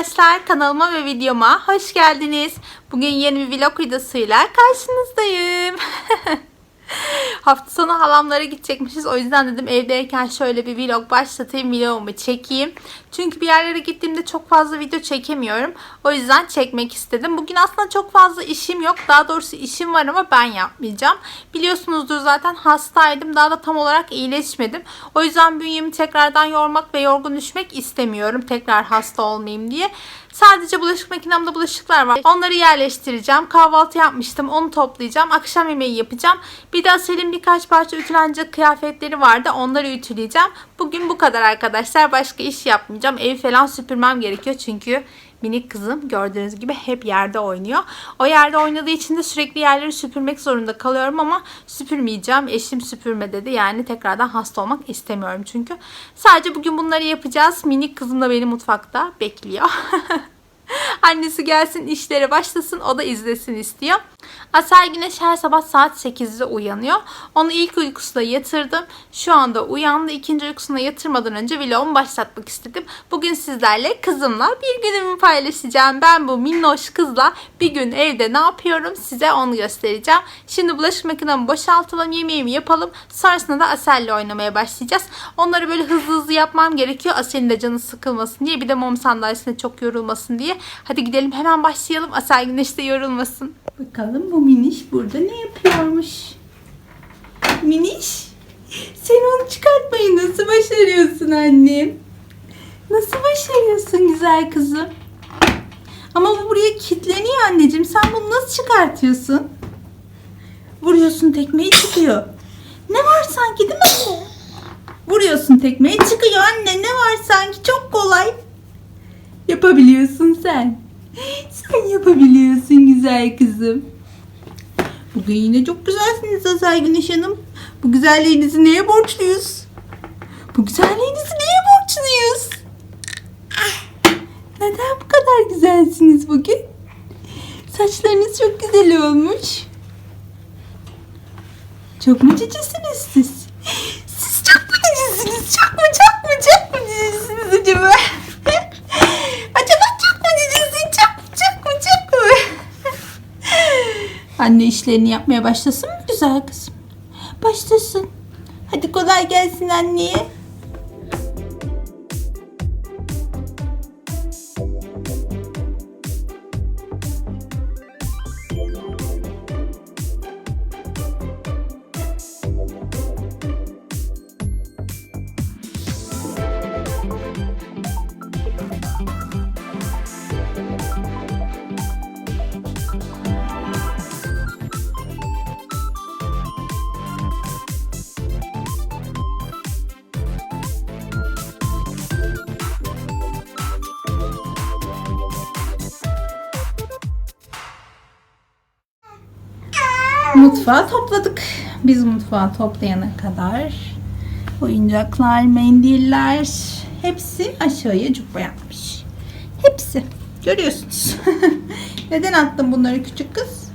arkadaşlar kanalıma ve videoma hoş geldiniz. Bugün yeni bir vlog videosuyla karşınızdayım. Hafta sonu halamlara gidecekmişiz. O yüzden dedim evdeyken şöyle bir vlog başlatayım. Vlogumu çekeyim. Çünkü bir yerlere gittiğimde çok fazla video çekemiyorum. O yüzden çekmek istedim. Bugün aslında çok fazla işim yok. Daha doğrusu işim var ama ben yapmayacağım. Biliyorsunuzdur zaten hastaydım. Daha da tam olarak iyileşmedim. O yüzden bünyemi tekrardan yormak ve yorgun düşmek istemiyorum. Tekrar hasta olmayayım diye. Sadece bulaşık makinemde bulaşıklar var. Onları yerleştireceğim. Kahvaltı yapmıştım. Onu toplayacağım. Akşam yemeği yapacağım. Bir de Asel'in birkaç parça ütülenecek kıyafetleri vardı. Onları ütüleyeceğim. Bugün bu kadar arkadaşlar. Başka iş yapmayacağım. Evi falan süpürmem gerekiyor. Çünkü minik kızım gördüğünüz gibi hep yerde oynuyor. O yerde oynadığı için de sürekli yerleri süpürmek zorunda kalıyorum ama süpürmeyeceğim. Eşim süpürme dedi. Yani tekrardan hasta olmak istemiyorum çünkü. Sadece bugün bunları yapacağız. Minik kızım da beni mutfakta bekliyor. Annesi gelsin işlere başlasın o da izlesin istiyor. Asel Güneş her sabah saat 8'de uyanıyor. Onu ilk uykusuna yatırdım. Şu anda uyandı. İkinci uykusuna yatırmadan önce vlogumu başlatmak istedim. Bugün sizlerle kızımla bir günümü paylaşacağım. Ben bu minnoş kızla bir gün evde ne yapıyorum size onu göstereceğim. Şimdi bulaşık makinemi boşaltalım, yemeğimi yapalım. Sonrasında da Asel'le oynamaya başlayacağız. Onları böyle hızlı hızlı yapmam gerekiyor. Asel'in de canı sıkılmasın diye. Bir de mom sandalyesine çok yorulmasın diye. Hadi gidelim hemen başlayalım. Asel Güneş de yorulmasın. Bakalım bu Miniş burada ne yapıyormuş? Miniş sen onu çıkartmayı nasıl başarıyorsun annem? Nasıl başarıyorsun güzel kızım? Ama bu buraya kilitleniyor anneciğim. Sen bunu nasıl çıkartıyorsun? Vuruyorsun tekmeyi çıkıyor. Ne var sanki değil mi? Vuruyorsun tekmeyi çıkıyor anne. Ne var sanki çok kolay. Yapabiliyorsun sen. Sen yapabiliyorsun güzel kızım. Bugün yine çok güzelsiniz Azay Güneş Hanım. Bu güzelliğinizi neye borçluyuz? Bu güzelliğinizi neye borçluyuz? Neden bu kadar güzelsiniz bugün? Saçlarınız çok güzel olmuş. Çok mu cicisiniz siz? Siz çok mu cicisiniz? Çok mu çok mu çok mu cicisiniz acaba çok mu cicisin? Çok mu çok mu çok mu? Anne işlerini yapmaya başlasın mı güzel kızım? Başlasın. Hadi kolay gelsin anneye. Mutfağı topladık. Biz mutfağı toplayana kadar oyuncaklar, mendiller hepsi aşağıya cukba yapmış. Hepsi. Görüyorsunuz. Neden attın bunları küçük kız?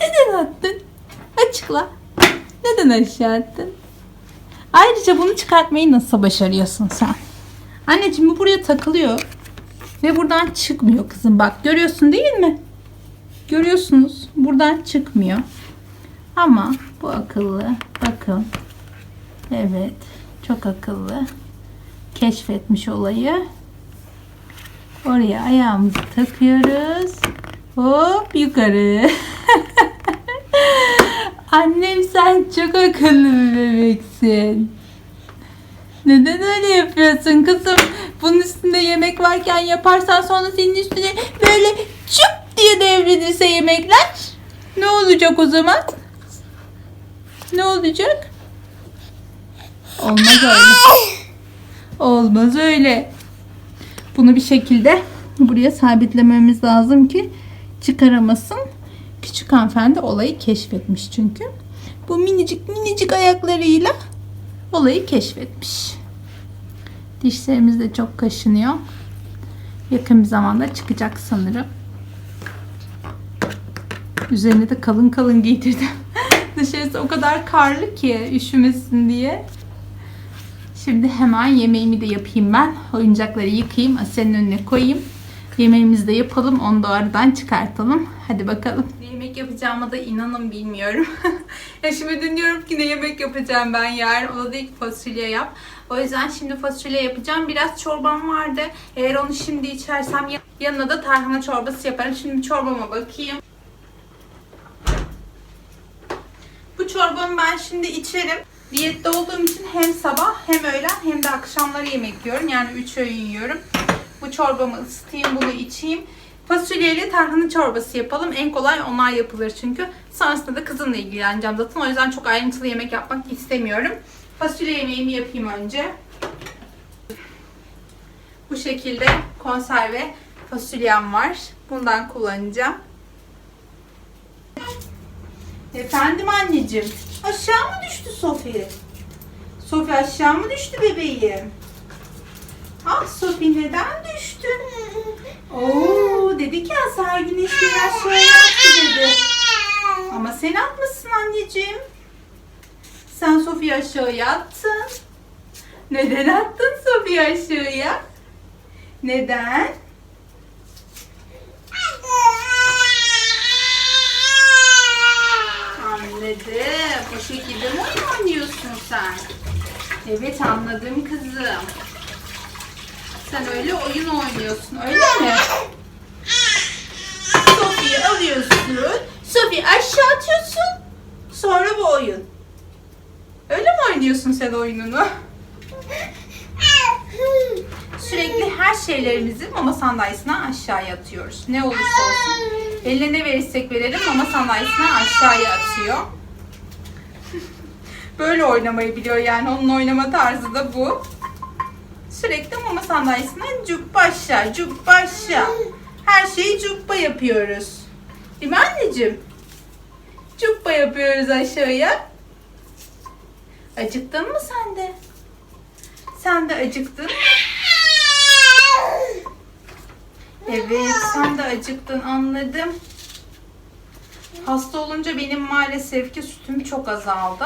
Neden attın? Açıkla. Neden aşağı attın? Ayrıca bunu çıkartmayı nasıl başarıyorsun sen? Anneciğim bu buraya takılıyor. Ve buradan çıkmıyor kızım. Bak görüyorsun değil mi? Görüyorsunuz. Buradan çıkmıyor. Ama bu akıllı. Bakın. Evet. Çok akıllı. Keşfetmiş olayı. Oraya ayağımızı takıyoruz. Hop yukarı. Annem sen çok akıllı bir bebeksin. Neden öyle yapıyorsun kızım? Bunun üstünde yemek varken yaparsan sonra senin üstüne böyle çup diye devrilirse yemekler ne olacak o zaman? Ne olacak? Olmaz öyle. Olmaz öyle. Bunu bir şekilde buraya sabitlememiz lazım ki çıkaramasın. Küçük hanımefendi olayı keşfetmiş çünkü. Bu minicik minicik ayaklarıyla olayı keşfetmiş. Dişlerimiz de çok kaşınıyor. Yakın bir zamanda çıkacak sanırım. Üzerine de kalın kalın giydirdim. Dışarısı o kadar karlı ki üşümesin diye. Şimdi hemen yemeğimi de yapayım ben. Oyuncakları yıkayayım. Asel'in önüne koyayım. Yemeğimizi de yapalım. Onu da aradan çıkartalım. Hadi bakalım. Yemek yapacağıma da inanın bilmiyorum. ya şimdi dün diyorum ki ne yemek yapacağım ben yarın. O da değil ki fasulye yap. O yüzden şimdi fasulye yapacağım. Biraz çorbam vardı. Eğer onu şimdi içersem ya- yanına da tarhana çorbası yaparım. Şimdi çorbama bakayım. Bu çorbamı ben şimdi içerim. Diyette olduğum için hem sabah hem öğlen hem de akşamları yemek yiyorum. Yani 3 öğün yiyorum. Bu çorbamı ısıtayım, bunu içeyim. Fasulyeyle tarhana çorbası yapalım. En kolay onlar yapılır çünkü. Sonrasında da kızımla ilgileneceğim zaten. O yüzden çok ayrıntılı yemek yapmak istemiyorum. Fasulye yemeğimi yapayım önce. Bu şekilde konserve fasulyem var. Bundan kullanacağım. Efendim anneciğim. Aşağı mı düştü Sofi? Sofi aşağı mı düştü bebeğim? Ah Sofi neden düştü? Oo dedi ki Asar Güneş beni aşağıya attı dedi. Ama sen atmışsın anneciğim. Sen Sofi'yi aşağıya attın. Neden attın Sofi'yi aşağıya? Neden? Anladım. O şekilde mi oynuyorsun sen? Evet anladım kızım. Sen öyle oyun oynuyorsun öyle mi? Sofi'yi alıyorsun. Sofi'yi aşağı atıyorsun. Sonra bu oyun. Öyle mi oynuyorsun sen oyununu? Sürekli her şeylerimizi mama sandalyesine aşağıya atıyoruz. Ne olursa olsun. Eline ne verirsek verelim mama sandalyesine aşağıya atıyor. Böyle oynamayı biliyor yani onun oynama tarzı da bu. Sürekli mama sandalyesine cukba aşağı, cukba aşağı. Her şeyi cukba yapıyoruz. Değil mi anneciğim? Cukba yapıyoruz aşağıya. Acıktın mı sen de? Sen de acıktın mı? Evet, sen de acıktın anladım. Hasta olunca benim maalesef ki sütüm çok azaldı.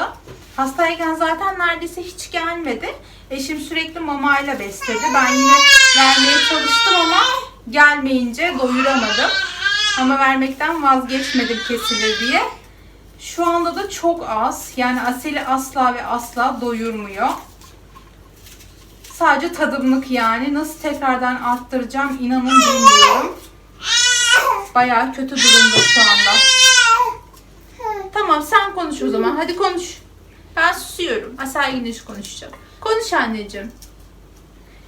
Hastayken zaten neredeyse hiç gelmedi. Eşim sürekli mamayla besledi. Ben yine vermeye çalıştım ama gelmeyince doyuramadım. Ama vermekten vazgeçmedim kesilir diye. Şu anda da çok az. Yani Asel'i asla ve asla doyurmuyor. Sadece tadımlık yani. Nasıl tekrardan arttıracağım inanın bilmiyorum. Bayağı kötü durumda şu anda. Tamam sen konuş o zaman. Hadi konuş. Ben susuyorum. Asel Güneş konuşacak. Konuş anneciğim.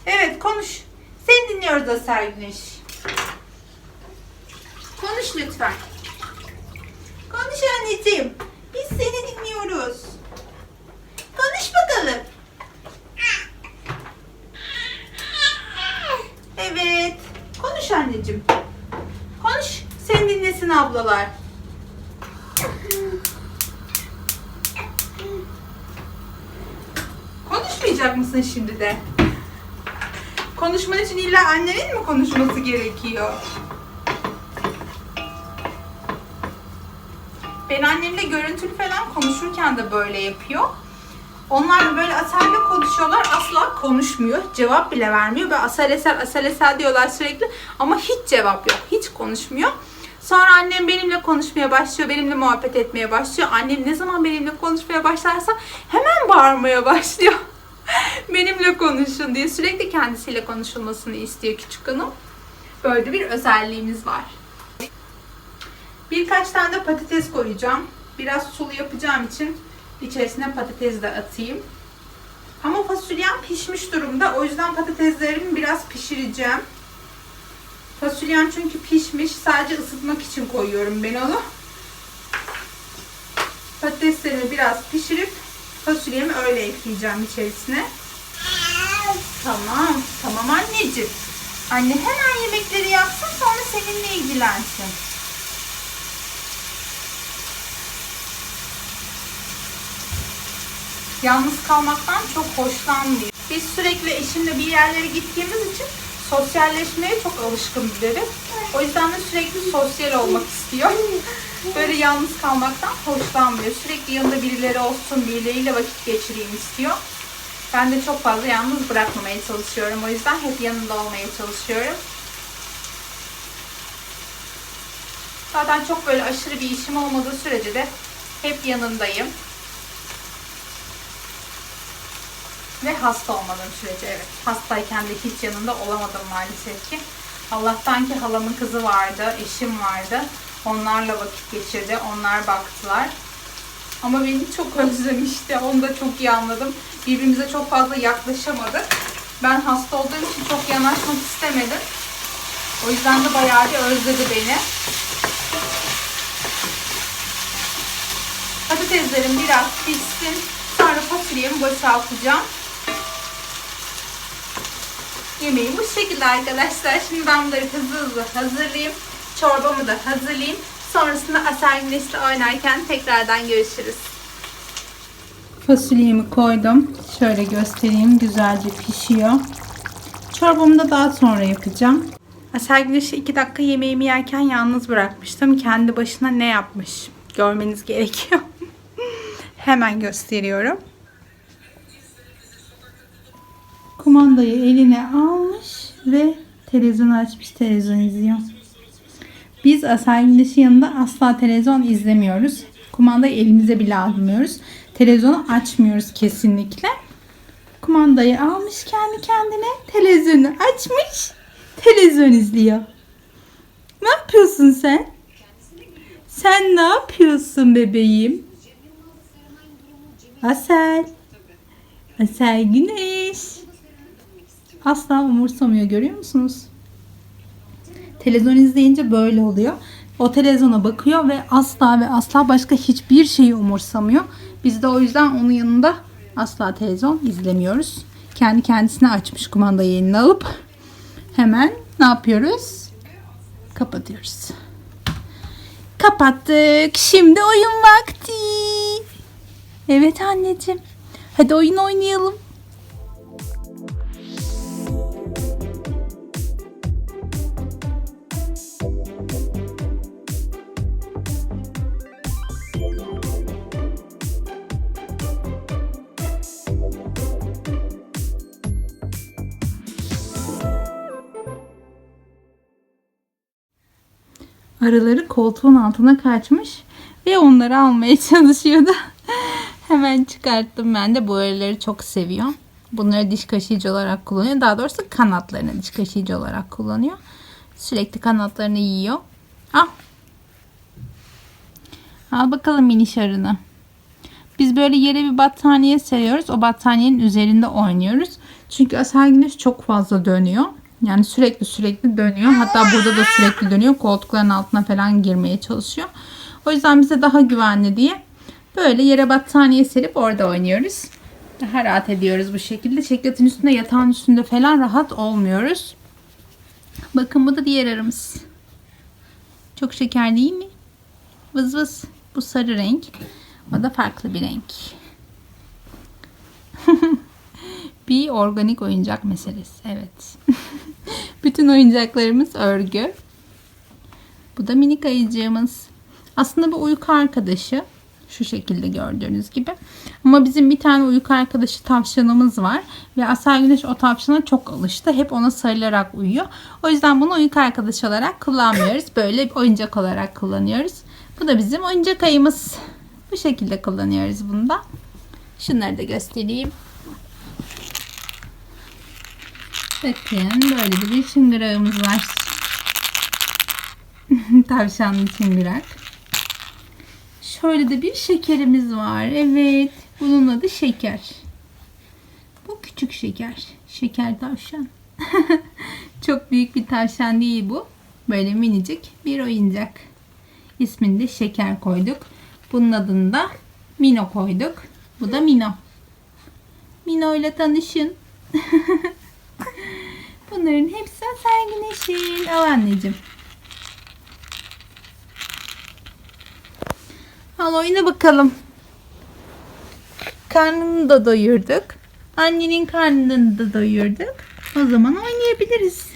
Evet konuş. Seni dinliyoruz Asel Güneş. Konuş lütfen. Konuş anneciğim. Biz seni dinliyoruz. Konuş bakalım. Evet. Konuş anneciğim. Konuş. Seni dinlesin ablalar. Mısın şimdi de? Konuşman için illa annenin mi konuşması gerekiyor? Ben annemle görüntülü falan konuşurken de böyle yapıyor. Onlar da böyle Asel'le konuşuyorlar. Asla konuşmuyor. Cevap bile vermiyor. Ve Asel Esel, Asel Esel diyorlar sürekli. Ama hiç cevap yok. Hiç konuşmuyor. Sonra annem benimle konuşmaya başlıyor. Benimle muhabbet etmeye başlıyor. Annem ne zaman benimle konuşmaya başlarsa hemen bağırmaya başlıyor. Benimle konuşun diye. Sürekli kendisiyle konuşulmasını istiyor küçük hanım. Böyle bir özelliğimiz var. Birkaç tane de patates koyacağım. Biraz sulu yapacağım için içerisine patates de atayım. Ama fasulyem pişmiş durumda. O yüzden patateslerimi biraz pişireceğim. Fasulyem çünkü pişmiş. Sadece ısıtmak için koyuyorum ben onu. Patateslerimi biraz pişirip fasulyemi öyle ekleyeceğim içerisine. Tamam. Tamam anneciğim. Anne hemen yemekleri yapsın sonra seninle ilgilensin. Yalnız kalmaktan çok hoşlanmıyor. Biz sürekli eşimle bir yerlere gittiğimiz için sosyalleşmeye çok alışkın biriz. O yüzden de sürekli sosyal olmak istiyor. Böyle yalnız kalmaktan hoşlanmıyor. Sürekli yanında birileri olsun, birileriyle vakit geçireyim istiyor. Ben de çok fazla yalnız bırakmamaya çalışıyorum. O yüzden hep yanında olmaya çalışıyorum. Zaten çok böyle aşırı bir işim olmadığı sürece de hep yanındayım. Ve hasta olmadığım sürece evet. Hastayken de hiç yanında olamadım maalesef ki. Allah'tan ki halamın kızı vardı, eşim vardı. Onlarla vakit geçirdi, onlar baktılar. Ama beni çok özlemişti. Onu da çok iyi anladım. Birbirimize çok fazla yaklaşamadık. Ben hasta olduğum için çok yanaşmak istemedim. O yüzden de bayağı bir özledi beni. Patateslerim biraz pişsin. Sonra fasulyemi boşaltacağım. Yemeğim bu şekilde arkadaşlar. Şimdi ben bunları hızlı hızlı hazırlayayım. Çorbamı da hazırlayayım. Sonrasında Asel Güneş'le oynarken tekrardan görüşürüz. Fasulyemi koydum. Şöyle göstereyim. Güzelce pişiyor. Çorbamı da daha sonra yapacağım. Asel Güneş'i 2 dakika yemeğimi yerken yalnız bırakmıştım. Kendi başına ne yapmış? Görmeniz gerekiyor. Hemen gösteriyorum. Kumandayı eline almış ve televizyon açmış. Televizyon izliyor. Biz Asel Güneş'in yanında asla televizyon izlemiyoruz. Kumandayı elimize bile almıyoruz. Televizyonu açmıyoruz kesinlikle. Kumandayı almış kendi kendine. Televizyonu açmış. Televizyon izliyor. Ne yapıyorsun sen? Sen ne yapıyorsun bebeğim? Asel. Asel Güneş. Asla umursamıyor görüyor musunuz? Televizyon izleyince böyle oluyor. O televizyona bakıyor ve asla ve asla başka hiçbir şeyi umursamıyor. Biz de o yüzden onun yanında asla televizyon izlemiyoruz. Kendi kendisine açmış kumandayı eline alıp hemen ne yapıyoruz? Kapatıyoruz. Kapattık. Şimdi oyun vakti. Evet anneciğim. Hadi oyun oynayalım. Araları koltuğun altına kaçmış ve onları almaya çalışıyordu. Hemen çıkarttım ben de bu araları çok seviyor. Bunları diş kaşıyıcı olarak kullanıyor. Daha doğrusu kanatlarını diş kaşıyıcı olarak kullanıyor. Sürekli kanatlarını yiyor. Al. Al bakalım miniş arını. Biz böyle yere bir battaniye seriyoruz. O battaniyenin üzerinde oynuyoruz. Çünkü Asel Güneş çok fazla dönüyor. Yani sürekli sürekli dönüyor. Hatta burada da sürekli dönüyor. Koltukların altına falan girmeye çalışıyor. O yüzden bize daha güvenli diye böyle yere battaniye serip orada oynuyoruz. Daha rahat ediyoruz bu şekilde. Çekletin üstünde yatağın üstünde falan rahat olmuyoruz. Bakın bu da diğer arımız. Çok şeker değil mi? Vız vız. Bu sarı renk. O da farklı bir renk. bir organik oyuncak meselesi. Evet. Bütün oyuncaklarımız örgü. Bu da minik ayıcığımız. Aslında bu uyku arkadaşı. Şu şekilde gördüğünüz gibi. Ama bizim bir tane uyku arkadaşı tavşanımız var. Ve Asel Güneş o tavşana çok alıştı. Hep ona sarılarak uyuyor. O yüzden bunu uyku arkadaşı olarak kullanmıyoruz. Böyle bir oyuncak olarak kullanıyoruz. Bu da bizim oyuncak ayımız. Bu şekilde kullanıyoruz bunu da. Şunları da göstereyim. Bakın böyle de bir çıngırağımız var. Tavşanlı çıngırak. Şöyle de bir şekerimiz var. Evet. Bunun adı şeker. Bu küçük şeker. Şeker tavşan. Çok büyük bir tavşan değil bu. Böyle minicik bir oyuncak. İsmini de şeker koyduk. Bunun adını da Mino koyduk. Bu da Mino. Mino ile tanışın. Bunların hepsi Asel Güneş'in. Al anneciğim. Al oyna bakalım. Karnını da doyurduk. Annenin karnını da doyurduk. O zaman oynayabiliriz.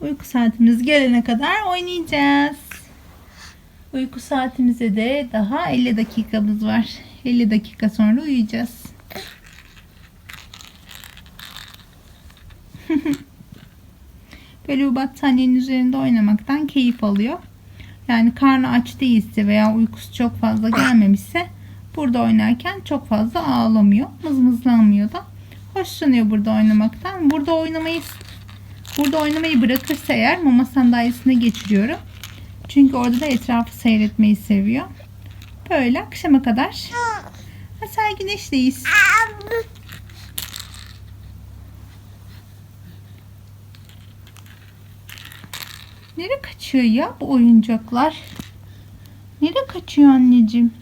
Uyku saatimiz gelene kadar oynayacağız. Uyku saatimize de daha 50 dakikamız var. 50 dakika sonra uyuyacağız. böyle bu battaniyenin üzerinde oynamaktan keyif alıyor. Yani karnı aç değilse veya uykusu çok fazla gelmemişse burada oynarken çok fazla ağlamıyor. Mızmızlanmıyor da. Hoşlanıyor burada oynamaktan. Burada oynamayı burada oynamayı bırakırsa eğer mama sandalyesine geçiriyorum. Çünkü orada da etrafı seyretmeyi seviyor. Böyle akşama kadar. Asel güneşteyiz. Nereye kaçıyor ya bu oyuncaklar? Nereye kaçıyor anneciğim?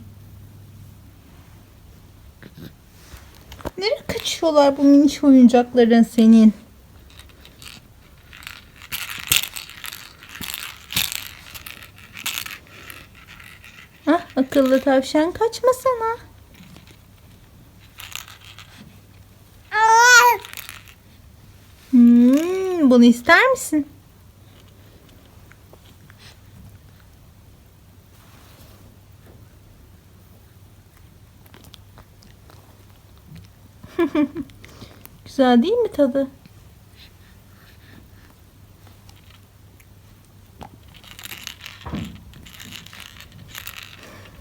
Nereye kaçıyorlar bu miniş oyuncakların senin? Ah akıllı tavşan kaçmasana. Hmm, bunu ister misin? Güzel değil mi tadı?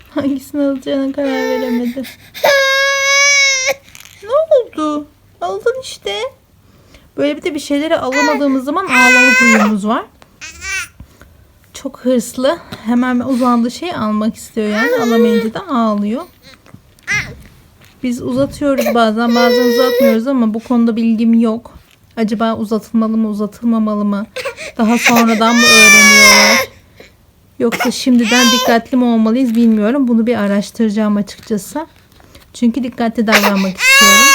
Hangisini alacağına karar veremedi. ne oldu? Aldın işte. Böyle bir de bir şeyleri alamadığımız zaman ağlama huyumuz var. Çok hırslı. Hemen uzandığı şeyi almak istiyor yani. Alamayınca da ağlıyor. Biz uzatıyoruz bazen bazen uzatmıyoruz ama bu konuda bilgim yok. Acaba uzatılmalı mı uzatılmamalı mı? Daha sonradan mı öğreniyorlar? Yoksa şimdiden dikkatli mi olmalıyız bilmiyorum. Bunu bir araştıracağım açıkçası. Çünkü dikkatli davranmak istiyorum.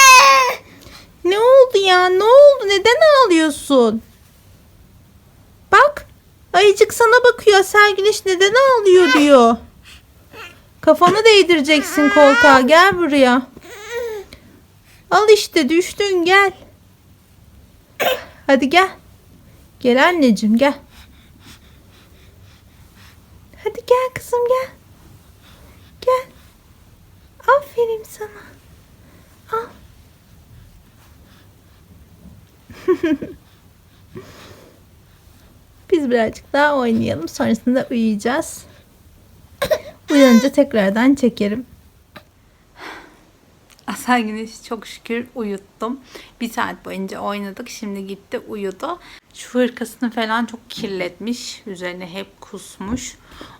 Ne oldu ya? Ne oldu? Neden ağlıyorsun? Bak. Ayıcık sana bakıyor. Asel Güneş neden ağlıyor diyor. Kafanı değdireceksin koltuğa. Gel buraya. Al işte düştün gel. Hadi gel. Gel anneciğim gel. Hadi gel kızım gel. Gel. Aferin sana. Al. Biz birazcık daha oynayalım. Sonrasında uyuyacağız. Uyanınca tekrardan çekerim. Asel Güneş'i çok şükür uyuttum. Bir saat boyunca oynadık. Şimdi gitti uyudu. Şu hırkasını falan çok kirletmiş. Üzerine hep kusmuş.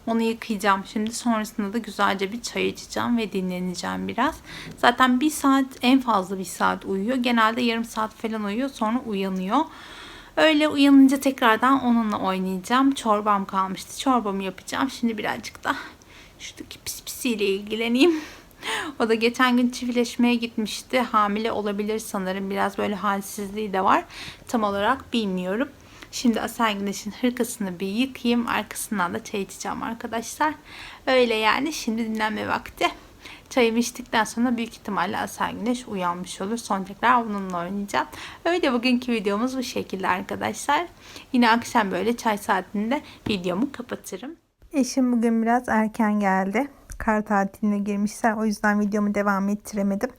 Onu yıkayacağım şimdi. Sonrasında da güzelce bir çay içeceğim ve dinleneceğim biraz. Zaten bir saat en fazla bir saat uyuyor. Genelde yarım saat falan uyuyor. Sonra uyanıyor. Öyle uyanınca tekrardan onunla oynayacağım. Çorbam kalmıştı. Çorbamı yapacağım. Şimdi birazcık da şuradaki pis pisiyle ilgileneyim. O da geçen gün çiftleşmeye gitmişti. Hamile olabilir sanırım. Biraz böyle halsizliği de var. Tam olarak bilmiyorum. Şimdi Asel Güneş'in hırkasını bir yıkayayım. Arkasından da çay içeceğim arkadaşlar. Öyle yani. Şimdi dinlenme vakti. Çayımı içtikten sonra büyük ihtimalle Asel Güneş uyanmış olur. Son tekrar onunla oynayacağım. Öyle bugünkü videomuz bu şekilde arkadaşlar. Yine akşam böyle çay saatinde videomu kapatırım. Eşim bugün biraz erken geldi. Kar tatiline girmişler. O yüzden videomu devam ettiremedim.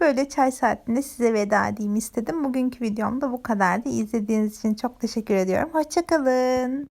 Böyle çay saatinde size veda edeyim istedim. Bugünkü videom da bu kadardı. İzlediğiniz için çok teşekkür ediyorum. Hoşçakalın.